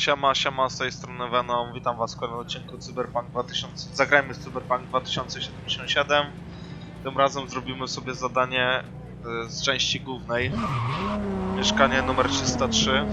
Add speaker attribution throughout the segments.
Speaker 1: Siema, siema, z tej strony Venom, witam was w kolejnym odcinku Cyberpunk 2000... Zagrajmy z Cyberpunk 2077. Tym razem zrobimy sobie zadanie y, z części głównej. Mieszkanie numer 303.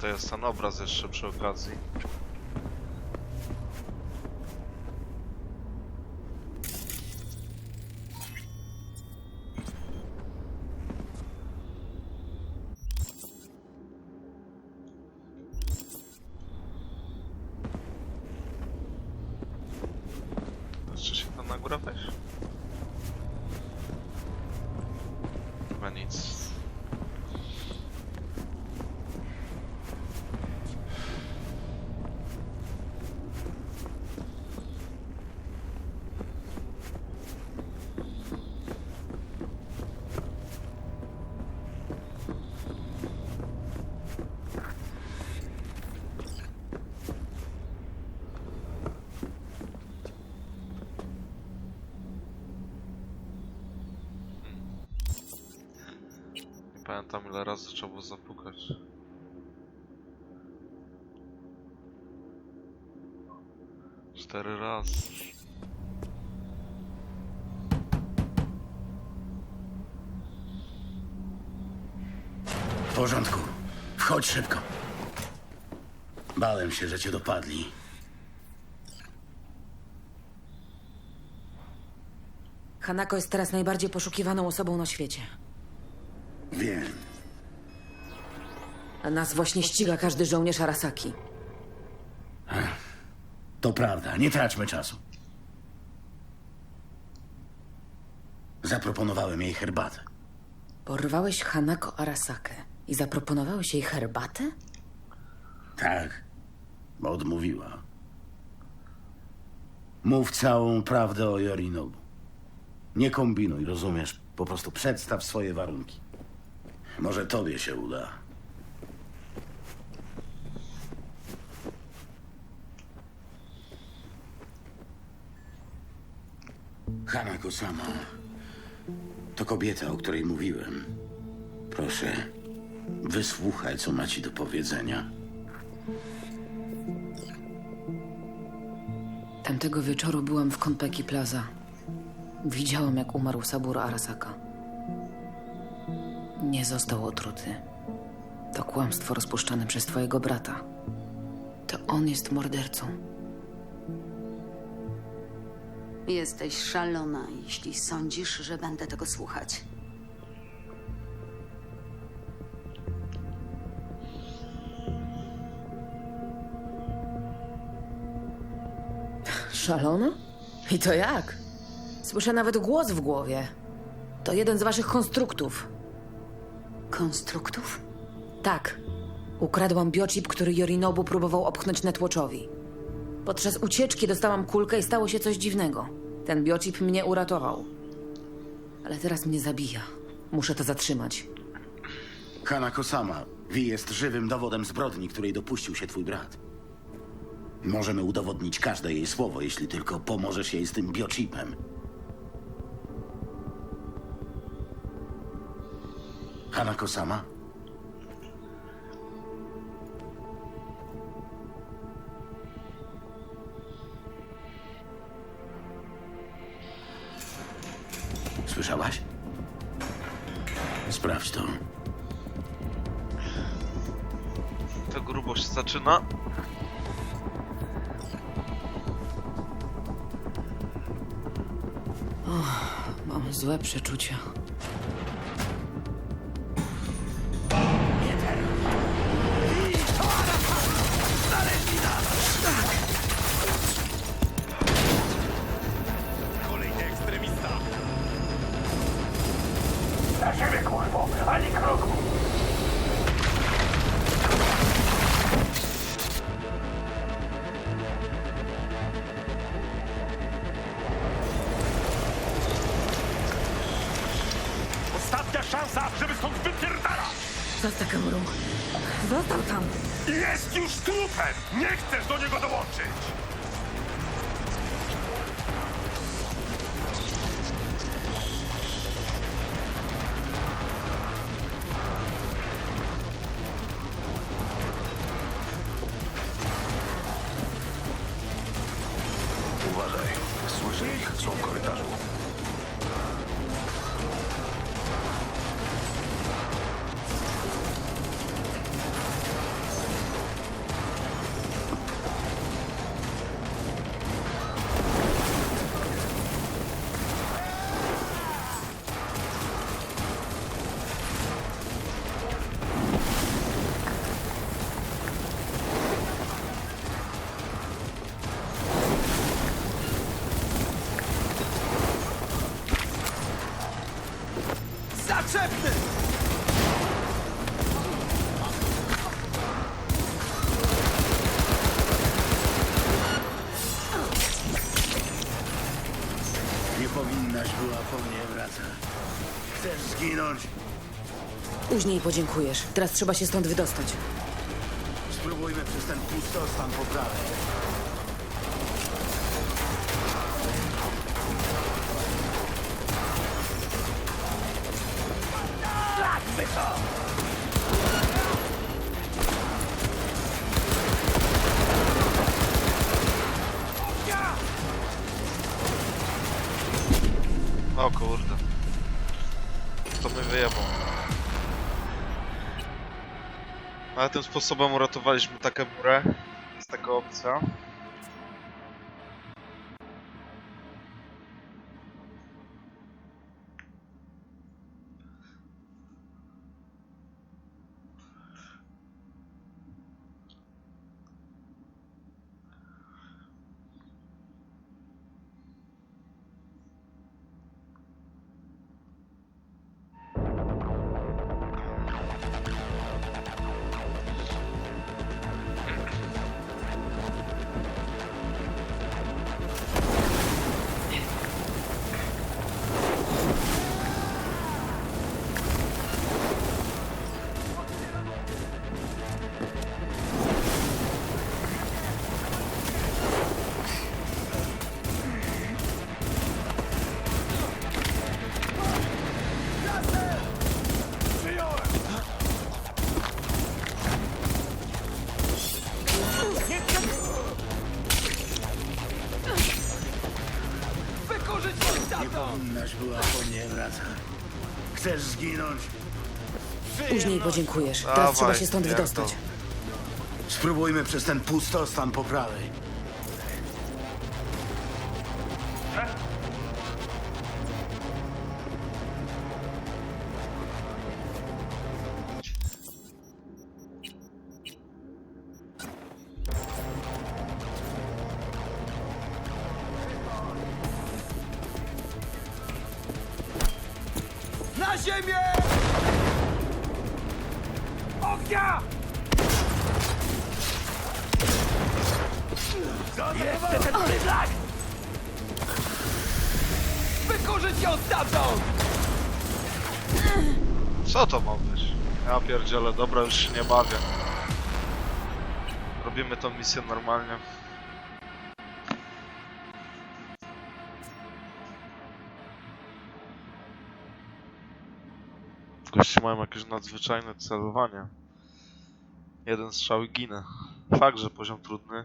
Speaker 1: Tutaj jest ten obraz jeszcze przy okazji. Się tam? Chyba nic. Razy trzeba było zapukać. Cztery razy.
Speaker 2: W porządku. Wchodź szybko. Bałem się, że cię dopadli.
Speaker 3: Hanako jest teraz najbardziej poszukiwaną osobą na świecie. A nas właśnie ściga każdy żołnierz Arasaki.
Speaker 2: To prawda. Nie traćmy czasu. Zaproponowałem jej herbatę.
Speaker 3: Porwałeś Hanako Arasakę i zaproponowałeś jej herbatę?
Speaker 2: Tak, bo odmówiła. Mów całą prawdę o Yorinobu. Nie kombinuj, rozumiesz? Po prostu przedstaw swoje warunki. Może tobie się uda. Hanako sama to kobieta, o której mówiłem. Proszę, wysłuchaj, co ma ci do powiedzenia.
Speaker 3: Tamtego wieczoru byłam w Konpeki Plaza. Widziałam, jak umarł Saburo Arasaka. Nie został otruty. To kłamstwo rozpuszczane przez twojego brata. To on jest mordercą.
Speaker 4: Jesteś szalona, jeśli sądzisz, że będę tego słuchać.
Speaker 3: Szalona? I to jak? Słyszę nawet głos w głowie. To jeden z waszych konstruktów.
Speaker 4: Konstruktów?
Speaker 3: Tak. Ukradłam biochip, który Yorinobu próbował opchnąć Netwatchowi. Podczas ucieczki dostałam kulkę i stało się coś dziwnego. Ten biochip mnie uratował. Ale teraz mnie zabija. Muszę to zatrzymać.
Speaker 2: Hanako sama, Vi jest żywym dowodem zbrodni, której dopuścił się twój brat. Możemy udowodnić każde jej słowo, jeśli tylko pomożesz jej z tym biochipem. Hanako sama? Słyszałaś? Sprawdź to.
Speaker 1: To grubo się zaczyna.
Speaker 3: Mam złe przeczucia. Kamerą. Został tam.
Speaker 5: Jest już trupem! Nie chcesz do niego dołączyć!
Speaker 2: Nie powinnaś była po mnie wracać. Chcesz zginąć?
Speaker 3: Później podziękujesz. Teraz trzeba się stąd wydostać.
Speaker 2: Spróbujmy przez ten pustostan po prawej.
Speaker 1: O kurde. To my wyjebał. Ale tym sposobem uratowaliśmy taką murę. Jest taka opcja.
Speaker 2: Powinnaś była po mnie wracać. Chcesz zginąć?
Speaker 3: Później podziękujesz. Teraz
Speaker 1: Dawaj,
Speaker 3: trzeba się stąd wydostać.
Speaker 2: Spróbujmy przez ten pustostan po prawej.
Speaker 6: Jeszcze ten bydlak! Wykurzyć ją stamtąd!
Speaker 1: Co to ma być? Ja pierdzielę, dobra, już się nie bawię. Robimy tą misję normalnie. Goście mają jakieś nadzwyczajne celowanie. Jeden strzał i ginę. Fakt, że poziom trudny,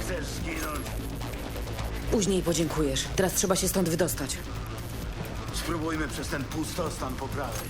Speaker 2: Chcesz zginąć?
Speaker 3: Później podziękujesz. Teraz trzeba się stąd wydostać.
Speaker 2: Spróbujmy przez ten pustostan po prawej.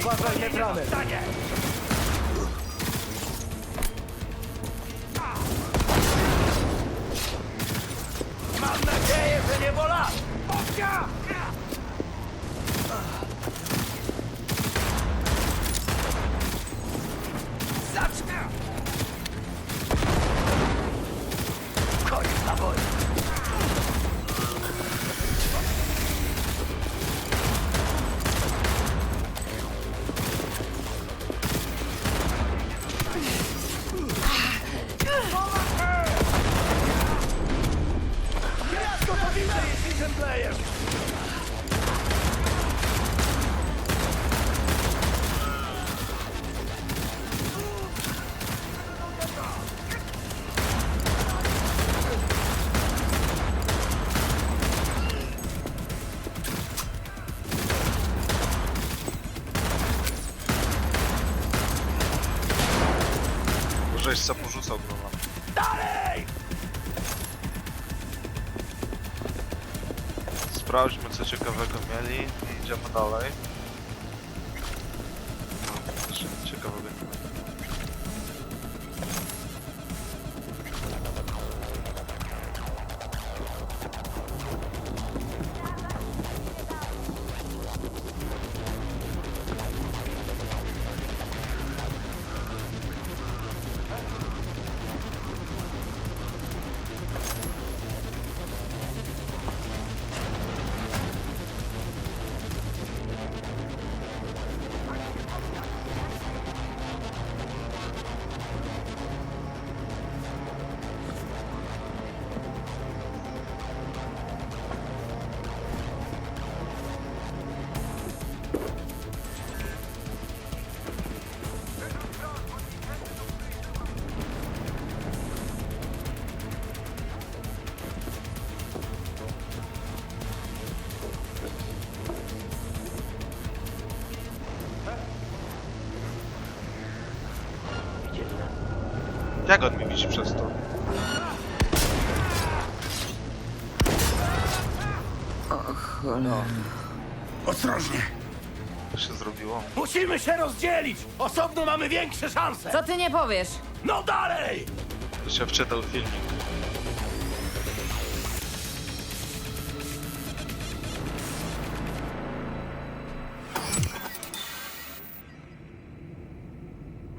Speaker 6: Uważaj, Netrany! Mam nadzieję, że nie bola! Ognia!
Speaker 1: can play him. I idziemy dalej. Jak on mi widzi przez to?
Speaker 2: Ostrożnie!
Speaker 1: Co się zrobiło?
Speaker 6: Musimy się rozdzielić! Osobno mamy większe szanse!
Speaker 3: Co ty nie powiesz?
Speaker 6: No dalej!
Speaker 1: To się wczytał filmik.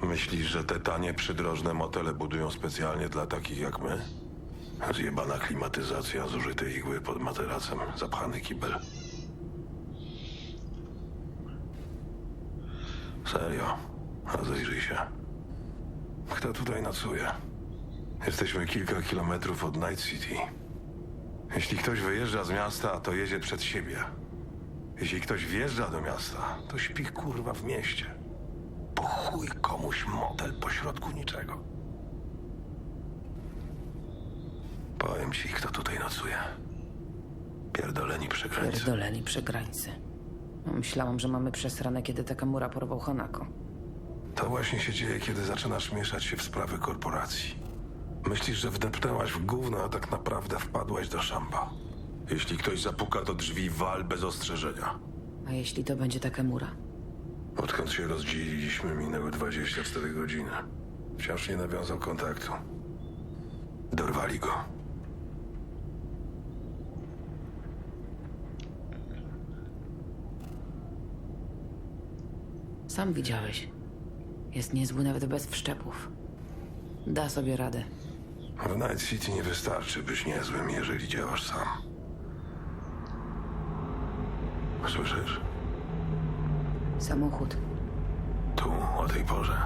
Speaker 7: Myślisz, że te tanie, przydrożne motele budują specjalnie dla takich jak my? Zjebana klimatyzacja, zużyte igły pod materacem, zapchany kibel. Serio, rozejrzyj się. Kto tutaj nocuje? Jesteśmy kilka kilometrów od Night City. Jeśli ktoś wyjeżdża z miasta, to jedzie przed siebie. Jeśli ktoś wjeżdża do miasta, to śpi kurwa w mieście. Po chuj komuś motel pośrodku niczego. Powiem ci, kto tutaj nocuje. Pierdoleni przegrańcy.
Speaker 3: Pierdoleni przegrańcy. Myślałam, że mamy przesrane, kiedy Takamura porwał Hanako.
Speaker 7: To właśnie się dzieje, kiedy zaczynasz mieszać się w sprawy korporacji. Myślisz, że wdepnęłaś w gówno, a tak naprawdę wpadłaś do szamba. Jeśli ktoś zapuka do drzwi, wal bez ostrzeżenia.
Speaker 3: A jeśli to będzie Takamura?
Speaker 7: Odkąd się rozdzieliliśmy, minęły 24 godziny. Wciąż nie nawiązał kontaktu. Dorwali go.
Speaker 3: Sam widziałeś. Jest niezły nawet bez wszczepów. Da sobie radę.
Speaker 7: W Night City nie wystarczy być niezłym, jeżeli działasz sam. Słyszysz?
Speaker 3: Samochód.
Speaker 7: Tu, o tej porze.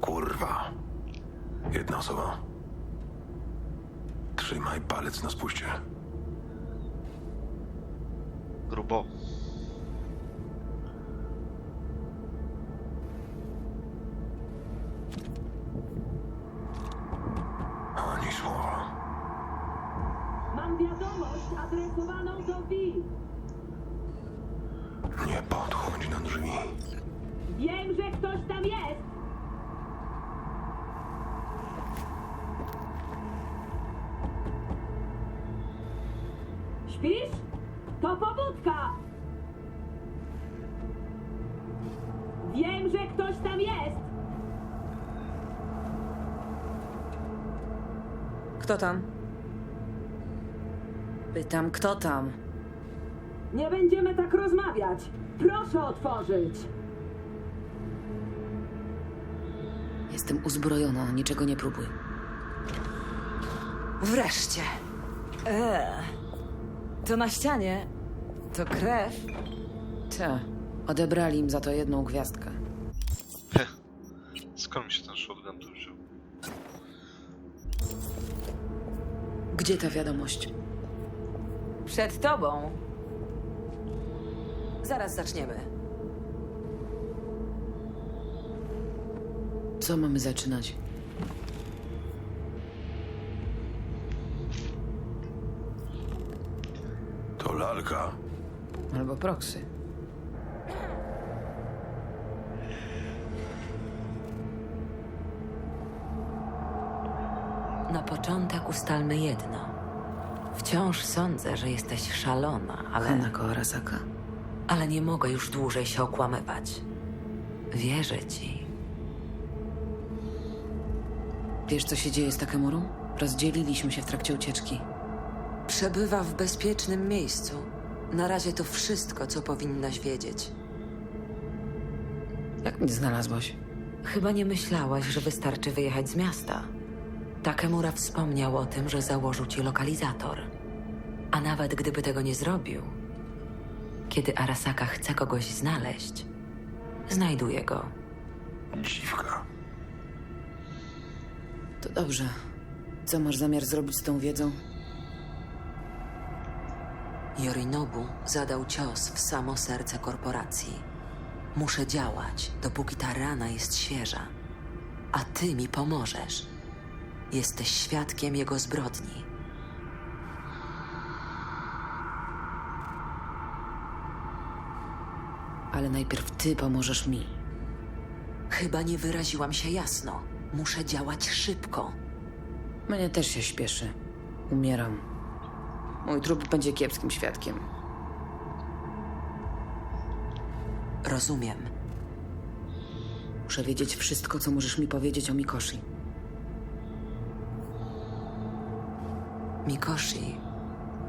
Speaker 7: Kurwa. Jedna osoba. Trzymaj palec na spuście.
Speaker 1: Grubo.
Speaker 3: Kto tam? Pytam, kto tam?
Speaker 8: Nie będziemy tak rozmawiać. Proszę otworzyć.
Speaker 3: Jestem uzbrojona, niczego nie próbuj.
Speaker 9: Wreszcie. Eee. To na ścianie. To krew.
Speaker 3: Te, odebrali im za to jedną gwiazdkę.
Speaker 1: Skąd mi się ten shotgun tu wziął?
Speaker 3: Gdzie ta wiadomość?
Speaker 9: Przed tobą. Zaraz zaczniemy.
Speaker 3: Co mamy zaczynać?
Speaker 7: To lalka.
Speaker 3: Albo proksy.
Speaker 10: Początek ustalmy jedno. Wciąż sądzę, że jesteś szalona, ale,
Speaker 3: Hanako Arasaka.
Speaker 10: ale nie mogę już dłużej się okłamywać. Wierzę ci.
Speaker 3: Wiesz, co się dzieje z Takemurą? Rozdzieliliśmy się w trakcie ucieczki.
Speaker 10: Przebywa w bezpiecznym miejscu. Na razie to wszystko, co powinnaś wiedzieć.
Speaker 3: Jak mnie znalazłaś?
Speaker 10: Chyba nie myślałaś, że wystarczy wyjechać z miasta. Takemura wspomniał o tym, że założył ci lokalizator. A nawet gdyby tego nie zrobił, kiedy Arasaka chce kogoś znaleźć, znajduje go.
Speaker 7: Dziwka.
Speaker 3: To dobrze. Co masz zamiar zrobić z tą wiedzą?
Speaker 10: Yorinobu zadał cios w samo serce korporacji. Muszę działać, dopóki ta rana jest świeża. A ty mi pomożesz. Jesteś świadkiem jego zbrodni.
Speaker 3: Ale najpierw ty pomożesz mi.
Speaker 10: Chyba nie wyraziłam się jasno. Muszę działać szybko.
Speaker 3: Mnie też się śpieszy. Umieram. Mój trup będzie kiepskim świadkiem.
Speaker 10: Rozumiem.
Speaker 3: Muszę wiedzieć wszystko, co możesz mi powiedzieć o Mikoshi.
Speaker 10: Mikoshi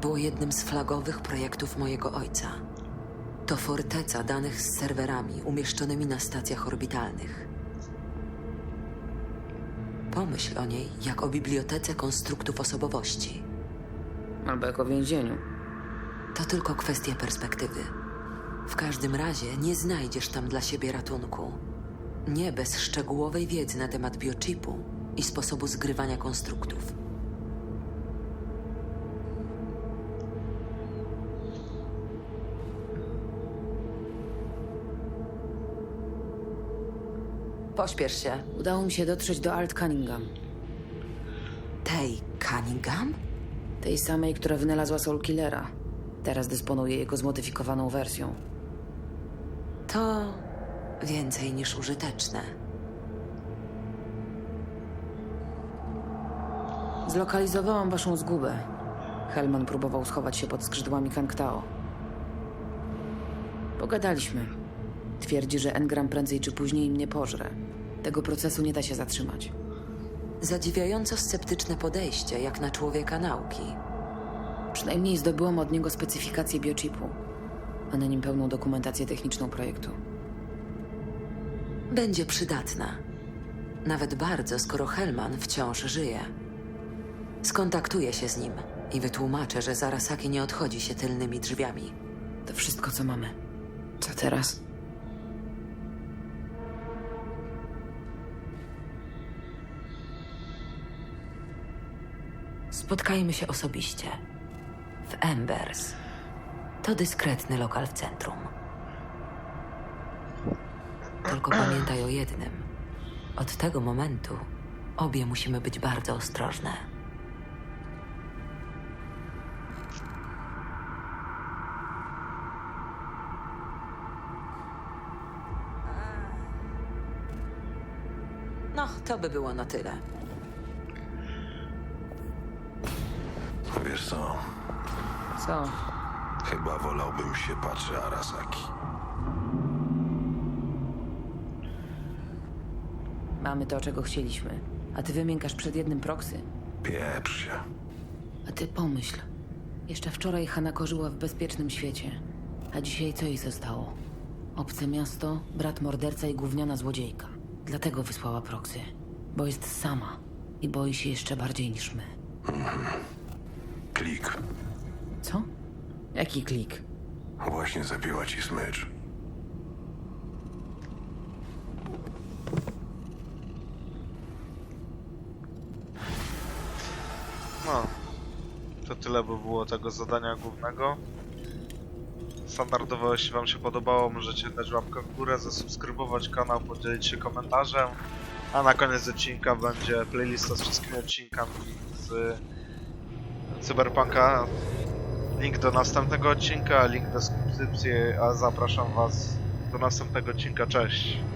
Speaker 10: było jednym z flagowych projektów mojego ojca. To forteca danych z serwerami umieszczonymi na stacjach orbitalnych. Pomyśl o niej jak o bibliotece konstruktów osobowości.
Speaker 3: Albo jako więzieniu.
Speaker 10: To tylko kwestia perspektywy. W każdym razie nie znajdziesz tam dla siebie ratunku. Nie bez szczegółowej wiedzy na temat biochipu i sposobu zgrywania konstruktów. Pośpiesz się.
Speaker 3: Udało mi się dotrzeć do Alt Cunningham.
Speaker 10: Tej Cunningham?
Speaker 3: Tej samej, która wynalazła Soul Killera. Teraz dysponuje jego zmodyfikowaną wersją.
Speaker 10: To więcej niż użyteczne.
Speaker 3: Zlokalizowałam waszą zgubę. Helman próbował schować się pod skrzydłami Kangtao. Pogadaliśmy. Twierdzi, że Engram prędzej czy później mnie pożre. Tego procesu nie da się zatrzymać.
Speaker 10: Zadziwiająco sceptyczne podejście, jak na człowieka nauki.
Speaker 3: Przynajmniej zdobyłam od niego specyfikację biochipu, a na nim pełną dokumentację techniczną projektu.
Speaker 10: Będzie przydatna. Nawet bardzo, skoro Helman wciąż żyje. Skontaktuję się z nim i wytłumaczę, że Zarasaki nie odchodzi się tylnymi drzwiami.
Speaker 3: To wszystko, co mamy. Co teraz?
Speaker 10: Spotkajmy się osobiście. W Embers. To dyskretny lokal w centrum. Tylko pamiętaj o jednym. Od tego momentu obie musimy być bardzo ostrożne. No, to by było na tyle.
Speaker 7: Wiesz co?
Speaker 3: Co?
Speaker 7: Chyba wolałbym się patrzy Arasaki.
Speaker 3: Mamy to, czego chcieliśmy. A ty wymiękasz przed jednym proksy.
Speaker 7: Pieprz się.
Speaker 3: A ty pomyśl. Jeszcze wczoraj Hanako żyła w bezpiecznym świecie. A dzisiaj co jej zostało? Obce miasto, brat morderca i gówniana złodziejka. Dlatego wysłała proksy. Bo jest sama. I boi się jeszcze bardziej niż my.
Speaker 7: Klik.
Speaker 3: Co? Jaki klik?
Speaker 7: Właśnie zabiła ci smycz.
Speaker 1: No. To tyle by było tego zadania głównego. Standardowo, jeśli wam się podobało, możecie dać łapkę w górę, zasubskrybować kanał, podzielić się komentarzem. A na koniec odcinka będzie playlista z wszystkimi odcinkami z Cyberpunka. Link do następnego odcinka, link do subskrypcji, a zapraszam was do następnego odcinka. Cześć!